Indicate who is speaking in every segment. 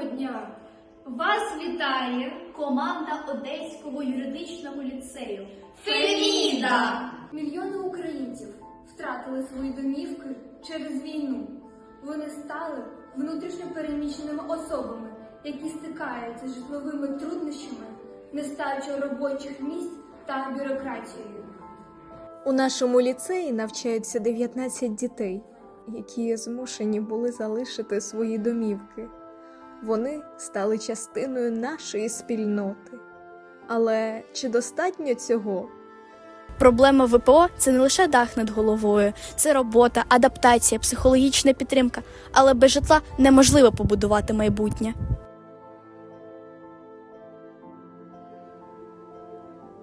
Speaker 1: Доброго дня! Вас вітає команда Одеського юридичного ліцею Феміда!
Speaker 2: Мільйони українців втратили свої домівки через війну. Вони стали внутрішньо переміщеними особами, які стикаються з житловими труднощами, нестачею робочих місць та бюрократією.
Speaker 3: У нашому ліцеї навчаються 19 дітей, які змушені були залишити свої домівки. Вони стали частиною нашої спільноти. Але чи достатньо цього?
Speaker 4: Проблема ВПО це не лише дах над головою, це робота, адаптація, психологічна підтримка. Але без житла неможливо побудувати майбутнє.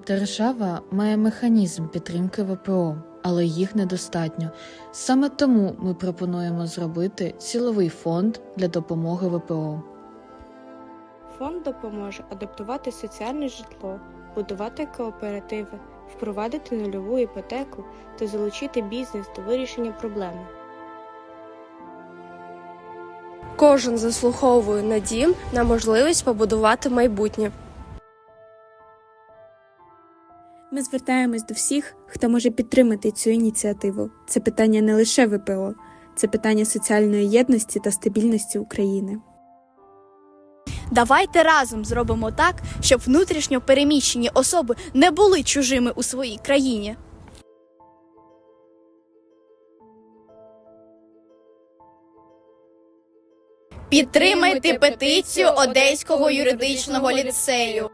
Speaker 5: Держава має механізм підтримки ВПО, але їх недостатньо. Саме тому ми пропонуємо зробити ціловий фонд для допомоги ВПО.
Speaker 6: Фонд допоможе адаптувати соціальне житло, будувати кооперативи, впровадити нульову іпотеку та залучити бізнес до вирішення проблеми.
Speaker 7: Кожен заслуховує на дім на можливість побудувати майбутнє.
Speaker 8: Ми звертаємось до всіх, хто може підтримати цю ініціативу. Це питання не лише ВПО, це питання соціальної єдності та стабільності України.
Speaker 4: Давайте разом зробимо так, щоб внутрішньо переміщені особи не були чужими у своїй країні. Підтримайте петицію Одеського юридичного ліцею.